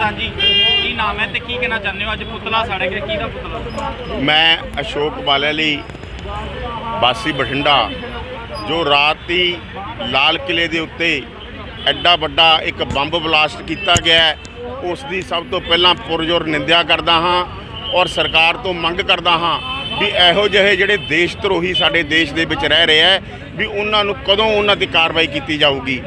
ਪ੍ਰਧਾਨ ਕੀ ਨਾਮ ਹੈ ਤੇ ਕੀ ਕਹਿਣਾ ਚਾਹੁੰਦੇ ਹੋ? ਅੱਜ ਪੁਤਲਾ ਸਾੜ ਗਿਆ ਕਿਹਦਾ ਪੁਤਲਾ? ਮੈਂ ਅਸ਼ੋਕ ਬਾਲੇ ਵਾਸੀ ਬਠਿੰਡਾ, ਜੋ ਰਾਤ ਦੀ ਲਾਲ ਕਿਲੇ ਦੇ ਉੱਤੇ ਐਡਾ ਵੱਡਾ ਇੱਕ ਬੰਬ ਬਲਾਸਟ ਕੀਤਾ ਗਿਆ ਉਸ ਦੀ ਸਭ ਤੋਂ ਪਹਿਲਾਂ ਪੁਰਜੋਰ ਨਿੰਦਿਆ ਕਰਦਾ ਹਾਂ ਔਰ ਸਰਕਾਰ ਤੋਂ ਮੰਗ ਕਰਦਾ ਹਾਂ ਵੀ ਇਹੋ ਜਿਹੇ ਜਿਹੜੇ ਦੇਸ਼ ਧਰੋਹੀ ਸਾਡੇ ਦੇਸ਼ ਦੇ ਵਿੱਚ ਰਹਿ ਰਹੇ ਹੈ, ਵੀ ਉਹਨਾਂ ਨੂੰ ਕਦੋਂ ਉਹਨਾਂ ਤੇ ਕਾਰਵਾਈ ਕੀਤੀ ਜਾਊਗੀ।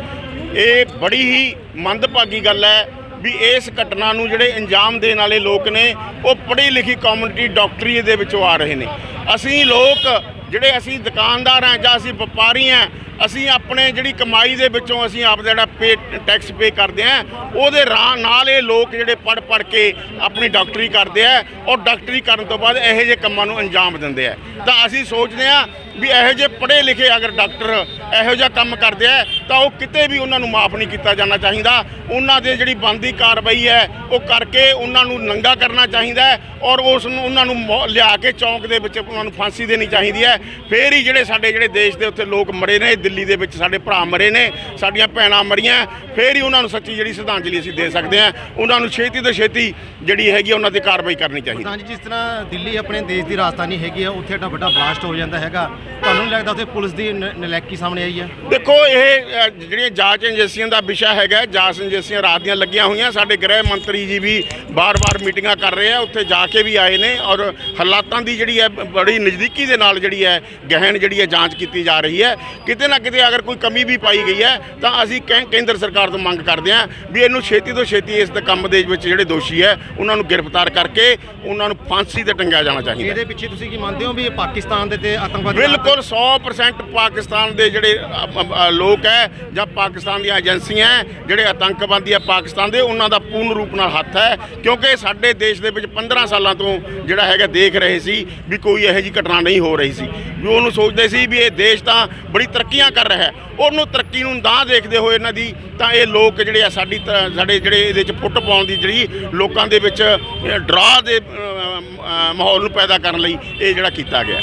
ਇਹ ਬੜੀ ਹੀ ਮੰਦਭਾਗੀ ਗੱਲ ਹੈ ਵੀ ਇਸ ਘਟਨਾ ਨੂੰ ਜਿਹੜੇ ਅੰਜਾਮ ਦੇਣ ਵਾਲੇ ਲੋਕ ਨੇ, ਉਹ ਪੜ੍ਹੀ ਲਿਖੀ ਕਮਿਊਨਿਟੀ ਡਾਕਟਰੀ ਦੇ ਵਿੱਚੋਂ ਆ ਰਹੇ ਨੇ। ਅਸੀਂ ਲੋਕ, ਜਿਹੜੇ ਅਸੀਂ ਦੁਕਾਨਦਾਰ ਹਾਂ ਜਾਂ ਅਸੀਂ ਵਪਾਰੀ ਹਾਂ, ਅਸੀਂ ਆਪਣੇ ਜਿਹੜੀ ਕਮਾਈ ਦੇ ਵਿੱਚੋਂ ਅਸੀਂ ਆਪ ਜਿਹੜਾ ਪੇ ਟੈਕਸ ਪੇ ਕਰਦੇ ਹਾਂ, ਉਹਦੇ ਰਾਂ, ਨਾਲ ਇਹ ਲੋਕ ਜਿਹੜੇ ਪੜ ਪੜ ਕੇ ਆਪਣੀ ਡਾਕਟਰੀ ਕਰਦੇ ਆ, ਔਰ ਡਾਕਟਰੀ ਕਰਨ ਤੋਂ ਬਾਅਦ ਇਹੋ ਜਿਹੇ ਕੰਮਾਂ ਨੂੰ ਅੰਜਾਮ ਦਿੰਦੇ ਆ। ਤਾਂ ਅਸੀਂ ਸੋਚਦੇ ਹਾਂ ਵੀ ਇਹੋ ਜਿਹੇ ਪੜ੍ਹੇ ਲਿਖੇ ਅਗਰ ਡਾਕਟਰ ਇਹੋ ਜਿਹਾ ਕੰਮ ਕਰਦੇ ਆ, ਤਾਂ ਉਹ ਕਿਤੇ ਵੀ ਉਹਨਾਂ ਨੂੰ ਮਾਫ ਨਹੀਂ ਕੀਤਾ ਜਾਣਾ ਚਾਹੀਦਾ। ਉਹਨਾਂ ਦੇ ਜਿਹੜੀ ਬੰਦੀ ਕਾਰਵਾਈ ਹੈ, ਉਹ ਕਰਕੇ ਉਹਨਾਂ ਨੂੰ ਨੰਗਾ ਕਰਨਾ ਚਾਹੀਦਾ ਹੈ ਔਰ ਉਸ ਨੂੰ ਉਹਨਾਂ ਨੂੰ ਮੌ- ਲਿਆ ਕੇ ਚੌਂਕ ਦੇ ਵਿੱਚ ਉਹਨਾਂ ਨੂੰ ਫਾਂਸੀ ਦੇਣੀ ਚਾਹੀਦੀ ਹੈ। ਫੇਰ ਹੀ ਜਿਹੜੇ ਸਾਡੇ, ਜਿਹੜੇ ਦੇਸ਼ ਦੇ ਉੱਤੇ ਲੋਕ ਮਰੇ ਨੇ, ਦਿੱਲੀ ਦੇ ਵਿੱਚ ਸਾਡੇ ਭਰਾ ਮਰੇ ਨੇ, ਸਾਡੀਆਂ ਭੈਣਾਂ ਮਰੀਆਂ, ਫੇਰ ਹੀ ਉਹਨਾਂ ਨੂੰ ਸੱਚੀ ਜਿਹੜੀ ਸ਼ਰਧਾਂਜਲੀ ਅਸੀਂ ਦੇ ਸਕਦੇ ਹਾਂ। ਉਹਨਾਂ ਨੂੰ ਛੇਤੀ ਤੋਂ ਛੇਤੀ ਜਿਹੜੀ ਹੈਗੀ ਆ, ਉਹਨਾਂ ਤੇ ਕਾਰਵਾਈ ਕਰਨੀ ਚਾਹੀਦੀ ਪ੍ਰਧਾਨ ਜਿਸ ਤਰ੍ਹਾਂ ਦਿੱਲੀ ਆਪਣੇ ਦੇਸ਼ ਦੀ ਰਾਜਧਾਨੀ ਹੈਗੀ ਆ, ਉੱਥੇ ਏਡਾ ਵੱਡਾ ਬਲਾਸਟ ਹੋ ਜਾਂਦਾ ਹੈਗਾ। ਤੁਹਾਨੂੰ ਲੱਗਦਾ ਉੱਥੇ ਪੁਲਿਸ ਦੀ ਨ- ਨਲਾਇਕੀ ਸਾਹਮਣੇ ਆਈ ਹੈ ਦੇਖੋ ਇਹ ਅ, ਜਿਹੜੀਆਂ ਜਾਂਚ ਏਜੰਸੀਆਂ ਦਾ ਵਿਸ਼ਾ ਹੈਗਾ ਜਾਂਚ ਏਜੰਸੀਆਂ ਰਾਤ ਦੀਆਂ ਲੱਗੀਆਂ ਹੋਈਆਂ ਸਾਡੇ ਗ੍ਰਹਿ ਮੰਤਰੀ ਜੀ ਵੀ ਬਾਰ-ਬਾਰ ਮੀਟਿੰਗਾਂ ਕਰ ਰਹੇ ਆ ਉੱਥੇ ਜਾ ਕੇ ਵੀ ਆਏ ਨੇ ਔਰ ਹਾਲਾਤਾਂ ਦੀ ਜਿਹੜੀ ਹੈ ਬ- ਬੜੀ ਨਜ਼ਦੀਕੀ ਦੇ ਨਾਲ ਜਿਹੜੀ ਹੈ ਗਹਿਣ ਜਿਹੜੀ ਹੈ ਜਾਂਚ ਕੀਤੀ ਜਾ ਰਹੀ ਹੈ ਕਿਤੇ ਨਾ ਕਿਤੇ ਅਗਰ ਕੋਈ ਕਮੀ ਵੀ ਪਾਈ ਗਈ ਹੈ ਤਾਂ ਅਸੀਂ ਕੈ- ਕੇਂਦਰ ਸਰਕਾਰ ਤੋਂ ਮੰਗ ਕਰਦੇ ਹਾਂ ਵੀ ਇਹਨੂੰ ਛੇਤੀ ਤੋਂ ਛੇਤੀ ਇਸ ਦੇ ਕੰਮ ਦੇ ਵਿੱਚ ਜਿਹੜੇ ਦੋਸ਼ੀ ਹੈ ਉਹਨਾਂ ਨੂੰ ਗ੍ਰਿਫਤਾਰ ਕਰਕੇ ਉਹਨਾਂ ਨੂੰ ਫਾਂਸੀ ਤੇ ਟੰਗਿਆ ਜਾਣਾ ਚਾਹੀਦਾ ਹੈ। ਇਹਦੇ ਪਿੱਛੇ ਤੁਸੀਂ ਕੀ ਮੰਨਦੇ ਹੋ ਵੀ ਇਹ ਪਾਕਿਸਤਾਨ ਦੇ ਤੇ ਆਤੰਕਵਾਦੀ ਬਿਲਕੁਲ 100% ਪਾਕਿਸਤਾਨ ਦੇ ਜਿਹੜੇ ਲੋਕ ਹੈ ਜਾਂ ਪਾਕਿਸਤਾਨ ਦੀਆਂ ਏਜੰਸੀਆਂ ਜਿਹੜੇ ਆਤੰਕਵਾਦੀ ਆ ਪਾਕਿਸਤਾਨ ਦੇ, ਉਹਨਾਂ ਦਾ ਪੂਰਨ ਰੂਪ ਨਾਲ ਹੱਥ ਹੈ। ਕਿਉਂਕਿ ਸਾਡੇ ਦੇਸ਼ ਦੇ ਵਿੱਚ 15 ਸਾਲਾਂ ਤੋਂ ਜਿਹੜਾ ਹੈਗਾ ਦੇਖ ਰਹੇ ਸੀ ਵੀ ਕੋਈ ਇਹੋ ਜਿਹੀ ਘਟਨਾ ਨਹੀਂ ਹੋ ਰਹੀ ਸੀ। ਵੀ ਉਹਨੂੰ ਸੋਚਦੇ ਸੀ ਵੀ ਇਹ ਦੇਸ਼ ਤਾਂ ਬੜੀ ਤਰੱਕੀਆਂ ਕਰ ਰਿਹਾ ਹੈ। ਉਹਨੂੰ ਤਰੱਕੀ ਨੂੰ ਨਾ ਦੇਖਦੇ ਹੋਏ ਇਹਨਾਂ ਦੀ ਤਾਂ ਇਹ ਲੋਕ ਜਿਹੜੇ ਆ ਸਾਡੀ ਤ- ਸਾਡੇ ਜਿਹੜੇ ਇਹਦੇ 'ਚ ਫੁੱਟ ਪਾਉਣ ਦੀ ਜਿਹੜੀ ਲੋਕਾਂ ਦੇ ਵਿੱਚ ਡਰਾ ਦੇ ਮਾਹੌਲ ਨੂੰ ਪੈਦਾ ਕਰਨ ਲਈ ਇਹ ਜਿਹੜਾ ਕੀਤਾ ਗਿਆ।